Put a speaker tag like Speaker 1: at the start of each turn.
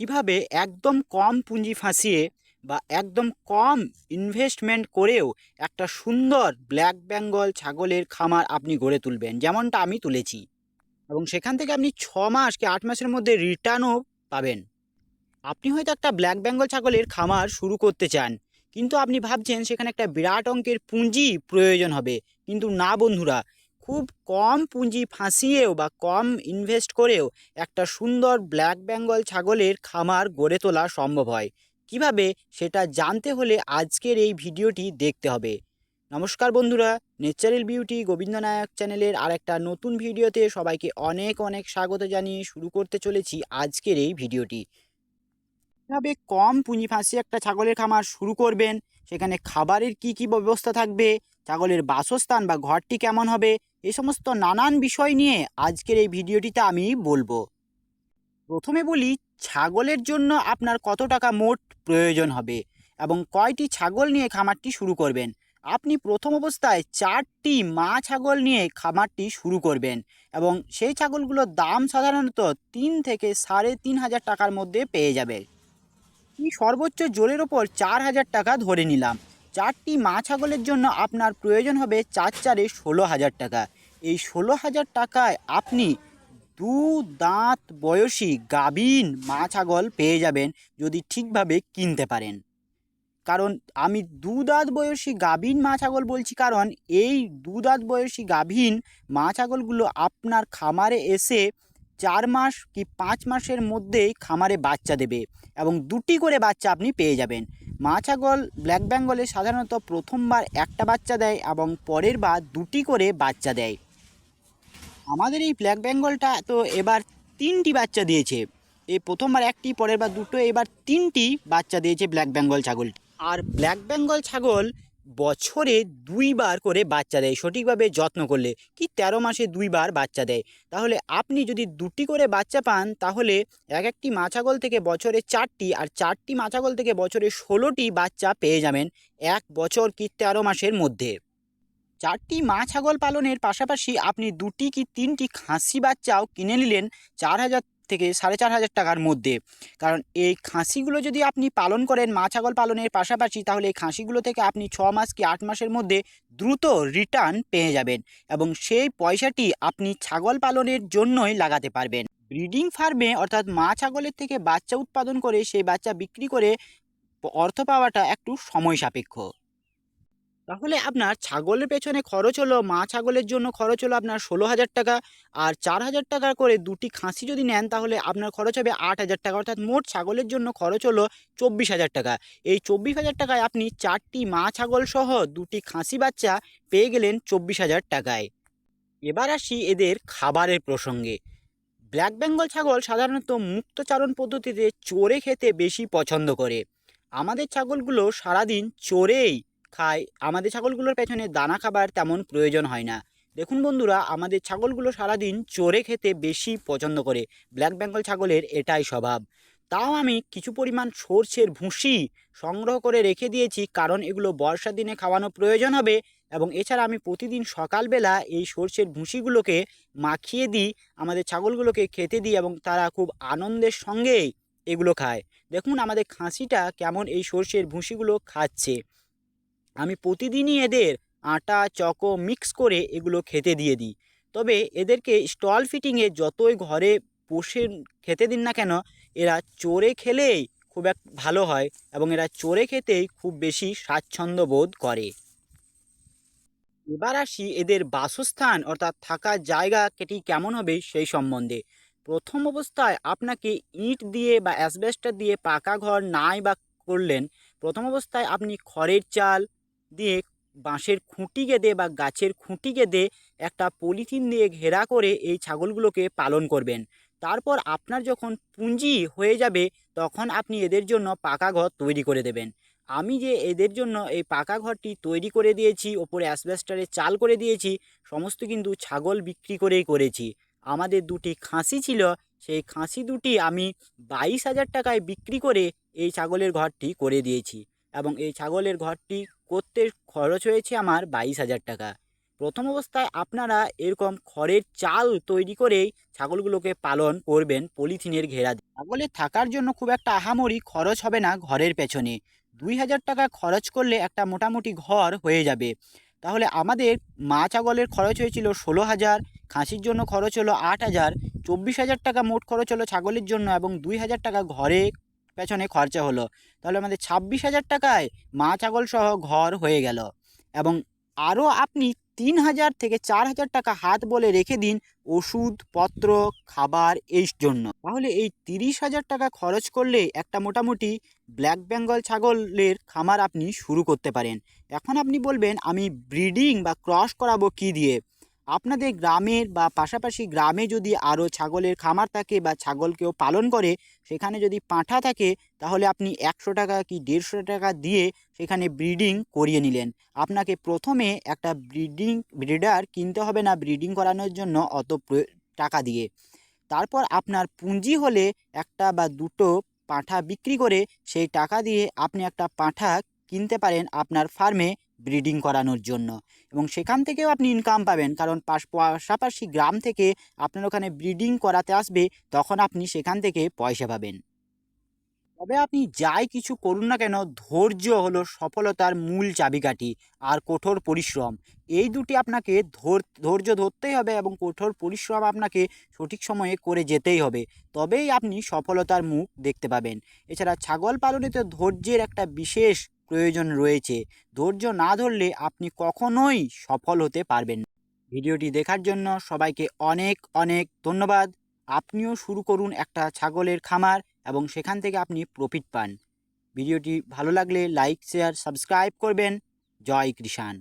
Speaker 1: কীভাবে একদম কম পুঁজি ফাঁসিয়ে বা একদম কম ইনভেস্টমেন্ট করেও একটা সুন্দর ব্ল্যাক বেঙ্গল ছাগলের খামার আপনি গড়ে তুলবেন? যেমনটা আমি তুলেছি। এবং সেখান থেকে আপনি ছ মাস কি আট মাসের মধ্যে রিটার্নও পাবেন। আপনি হয়তো একটা ব্ল্যাক বেঙ্গল ছাগলের খামার শুরু করতে চান, কিন্তু আপনি ভাবছেন সেখানে একটা বিরাট অঙ্কের পুঁজি প্রয়োজন হবে। কিন্তু না বন্ধুরা খুব কম পুঁজি ফাঁসিয়েও বা কম ইনভেস্ট করেও একটা সুন্দর ব্ল্যাক বেঙ্গল ছাগলের খামার গড়ে তোলা সম্ভব হয়। কীভাবে সেটা জানতে হলে আজকের এই ভিডিওটি দেখতে হবে। নমস্কার বন্ধুরা নেচারাল বিউটি গোবিন্দ নায়ক চ্যানেলের আরেকটা নতুন ভিডিওতে সবাইকে অনেক অনেক স্বাগত জানিয়ে শুরু করতে চলেছি আজকের এই ভিডিওটি। কীভাবে কম পুঁজি ফাঁসিয়ে একটা ছাগলের খামার শুরু করবেন? সেখানে খাবারের কি কি ব্যবস্থা থাকবে, ছাগলের বাসস্থান বা ঘরটি কেমন হবে এই সমস্ত নানান বিষয় নিয়ে আজকের এই ভিডিওটিতে আমি বলব। প্রথমে বলি, ছাগলের জন্য আপনার কত টাকা মোট প্রয়োজন হবে এবং কয়টি ছাগল নিয়ে খামারটি শুরু করবেন? আপনি প্রথম অবস্থায় চারটি মা ছাগল নিয়ে খামারটি শুরু করবেন এবং সেই ছাগলগুলোর দাম সাধারণত তিন থেকে সাড়ে তিন হাজার টাকার মধ্যে পেয়ে যাবে। সর্বোচ্চ জোরের ওপর চার হাজার টাকা ধরে নিলাম। চারটি মা ছাগলের জন্য আপনার প্রয়োজন হবে চার চারে ষোলো হাজার টাকা। এই ষোলো হাজার টাকায় আপনি দু দাঁত বয়সী গাভীন মা ছাগল পেয়ে যাবেন যদি ঠিকভাবে কিনতে পারেন। কারণ আমি দু দাঁত বয়সী গাভীন মা ছাগল বলছি কারণ এই দু দাঁত বয়সী গাভীন মা ছাগলগুলো আপনার খামারে এসে চার মাস কি পাঁচ মাসের মধ্যেই খামারে বাচ্চা দেবে এবং দুটি করে বাচ্চা আপনি পেয়ে যাবেন। মা ছাগল ব্ল্যাক বেঙ্গলে সাধারণত প্রথমবার একটা বাচ্চা দেয় এবং পরের বার দুটি করে বাচ্চা দেয়। আমাদের এই ব্ল্যাক বেঙ্গলটা তো এবার তিনটি বাচ্চা দিয়েছে। এই প্রথমবার একটি, পরের বার দুটো, এবার তিনটি বাচ্চা দিয়েছে ব্ল্যাক বেঙ্গল ছাগল। আর ব্ল্যাক বেঙ্গল ছাগল বছরে দুইবার করে বাচ্চা দেয়। সঠিকভাবে যত্ন করলে কি তেরো মাসে দুইবার বাচ্চা দেয়? তাহলে আপনি যদি দুটি করে বাচ্চা পান, তাহলে এক একটি মা ছাগল থেকে বছরে চারটি আর চারটি মা ছাগল থেকে বছরে ষোলোটি বাচ্চা পেয়ে যাবেন এক বছর কি তেরো মাসের মধ্যে। চারটি মা ছাগল পালনের পাশাপাশি আপনি দুটি কি তিনটি খাসি বাচ্চাও কিনে নিলেন? চার হাজার থেকে সাড়ে চার হাজার টাকার মধ্যে। কারণ এই খাসিগুলো যদি আপনি পালন করেন, মা ছাগল পালনের পাশাপাশি, তাহলে এই খাসিগুলো থেকে আপনি ছ মাস কি আট মাসের মধ্যে দ্রুত রিটার্ন পেয়ে যাবেন এবং সেই পয়সাটি আপনি ছাগল পালনের জন্যই লাগাতে পারবেন। ব্রিডিং ফার্মে অর্থাৎ মা ছাগলের থেকে বাচ্চা উৎপাদন করে, সেই বাচ্চা বিক্রি করে অর্থ পাওয়াটা একটু সময় সাপেক্ষ। তাহলে আপনার ছাগলের পেছনে খরচ হলো, মা ছাগলের জন্য খরচ হলো আপনার ষোলো হাজার টাকা। আর চার হাজার টাকা করে দুটি খাসি যদি নেন, তাহলে আপনার খরচ হবে আট হাজার টাকা। অর্থাৎ মোট ছাগলের জন্য খরচ হলো চব্বিশ হাজার টাকা। এই চব্বিশ হাজার টাকায় আপনি চারটি মা ছাগল সহ দুটি খাসি বাচ্চা পেয়ে গেলেন চব্বিশ হাজার টাকায়। এবার আসি এদের খাবারের প্রসঙ্গে। ব্ল্যাক বেঙ্গল ছাগল সাধারণত মুক্তচারণ পদ্ধতিতে চোরে খেতে বেশি পছন্দ করে। আমাদের ছাগলগুলো সারাদিন চড়েই খায়। আমাদের ছাগলগুলোর পেছনে দানা খাবার তেমন প্রয়োজন হয় না। দেখুন বন্ধুরা, আমাদের ছাগলগুলো সারাদিন চড়ে খেতে বেশি পছন্দ করে। ব্ল্যাক বেঙ্গল ছাগলের এটাই স্বভাব। তাও আমি কিছু পরিমাণ সর্ষের ভুসি সংগ্রহ করে রেখে দিয়েছি কারণ এগুলো বর্ষার দিনে খাওয়ানো প্রয়োজন হবে এবং এছাড়া আমি প্রতিদিন সকালবেলা এই সর্ষের ভুসিগুলোকে মাখিয়ে দিই, আমাদের ছাগলগুলোকে খেতে দিই এবং তারা খুব আনন্দের সঙ্গেই এগুলো খায়। দেখুন আমাদের খাসিটা কেমন এই সর্ষের ভুসিগুলো খাচ্ছে। আমি প্রতিদিনই এদের আটা, চকো মিক্স করে এগুলো খেতে দিয়ে দিই। তবে এদেরকে স্টল ফিটিংয়ে যতই ঘরে বসে খেতে দিন না কেন, এরা চোরে খেলেই খুব এক ভালো হয় এবং এরা চড়ে খেতেই খুব বেশি স্বাচ্ছন্দ্য বোধ করে। এবার আসি এদের বাসস্থান, অর্থাৎ থাকার জায়গা কেটি কেমন হবে সেই সম্বন্ধে। প্রথম অবস্থায় আপনাকে ইট দিয়ে বা অ্যাসবেস্টার দিয়ে পাকা ঘর নাই বা করলেন, প্রথম অবস্থায় আপনি খড়ের চাল দিয়ে বাঁশের খুঁটি গেঁথে বা গাছের খুঁটি গেঁথে একটা পলিথিন দিয়ে ঘেরা করে এই ছাগলগুলোকে পালন করবেন। তারপর আপনার যখন পুঁজি হয়ে যাবে, তখন আপনি এদের জন্য পাকা ঘর তৈরি করে দেবেন। আমি যে এদের জন্য এই পাকা ঘরটি তৈরি করে দিয়েছি, ওপরে অ্যাসবেস্টারে চাল করে দিয়েছি, সমস্ত কিন্তু ছাগল বিক্রি করেই করেছি। আমাদের দুটি খাসি ছিল, সেই খাসি দুটি আমি বাইশ হাজার টাকায় বিক্রি করে এই ছাগলের ঘরটি করে দিয়েছি। এবং এই ছাগলের ঘরটি করতে খরচ হয়েছে আমার বাইশ হাজার টাকা। প্রথম অবস্থায় আপনারা এরকম খড়ের চাল তৈরি করেই ছাগলগুলোকে পালন করবেন পলিথিনের ঘেরা। ছাগলের থাকার জন্য খুব একটা আহামরি খরচ হবে না ঘরের পেছনে। দুই হাজার টাকা খরচ করলে একটা মোটামুটি ঘর হয়ে যাবে। তাহলে আমাদের মা ছাগলের খরচ হয়েছিল ষোলো হাজার, খাসির জন্য খরচ হলো আট হাজার, চব্বিশ হাজার টাকা মোট খরচ হলো ছাগলের জন্য এবং দুই হাজার টাকা ঘরে পেছনে খরচা হলো। তাহলে আমাদের ছাব্বিশ হাজার টাকায় মা ছাগল সহ ঘর হয়ে গেল। এবং আরও আপনি তিন হাজার থেকে চার হাজার টাকা হাত বলে রেখে দিন ওষুধপত্র, খাবার এই জন্য। তাহলে এই তিরিশ হাজার টাকা খরচ করলে একটা মোটামুটি ব্ল্যাক বেঙ্গল ছাগলের খামার আপনি শুরু করতে পারেন। এখন আপনি বলবেন, আমি ব্রিডিং বা ক্রস করাবো কি দিয়ে? আপনাদের গ্রামের বা পাশাপাশি গ্রামে যদি আরও ছাগলের খামার থাকে বা ছাগলকেও পালন করে, সেখানে যদি পাঁঠা থাকে, তাহলে আপনি একশো টাকা কি দেড়শো টাকা দিয়ে সেখানে ব্রিডিং করিয়ে নিলেন। আপনাকে প্রথমে একটা ব্রিডিং, ব্রিডার কিনতে হবে না, ব্রিডিং করানোর জন্য অত টাকা দিয়ে। তারপর আপনার পুঁজি হলে একটা বা দুটো পাঁঠা বিক্রি করে, সেই টাকা দিয়ে আপনি একটা পাঁঠা কিনতে পারেন আপনার ফার্মে ব্রিডিং করানোর জন্য। এবং সেখান থেকেও আপনি ইনকাম পাবেন। কারণ পাশ, পাশাপাশি গ্রাম থেকে আপনার ওখানে ব্রিডিং করাতে আসবে, তখন আপনি সেখান থেকে পয়সা পাবেন। তবে আপনি যাই কিছু করুন না কেন, ধৈর্য হলো সফলতার মূল চাবিকাঠি আর কঠোর পরিশ্রম। এই দুটি আপনাকে ধর- ধৈর্য ধরতেই হবে এবং কঠোর পরিশ্রম আপনাকে সঠিক সময়ে করে যেতেই হবে। তবেই আপনি সফলতার মুখ দেখতে পাবেন। এছাড়া ছাগল পালনে তো ধৈর্যের একটা বিশেষ প্রয়োজন রয়েছে। ধৈর্য না ধরলে আপনি কখনোই সফল হতে পারবেন ভিডিওটি দেখার জন্য সবাইকে অনেক অনেক ধন্যবাদ। আপনিও শুরু করুন একটা ছাগলের খামার। এবং সেখান থেকে আপনি প্রফিট পান। ভিডিওটি ভালো লাগলে লাইক শেয়ার সাবস্ক্রাইব করবেন। জয় কৃষাণ।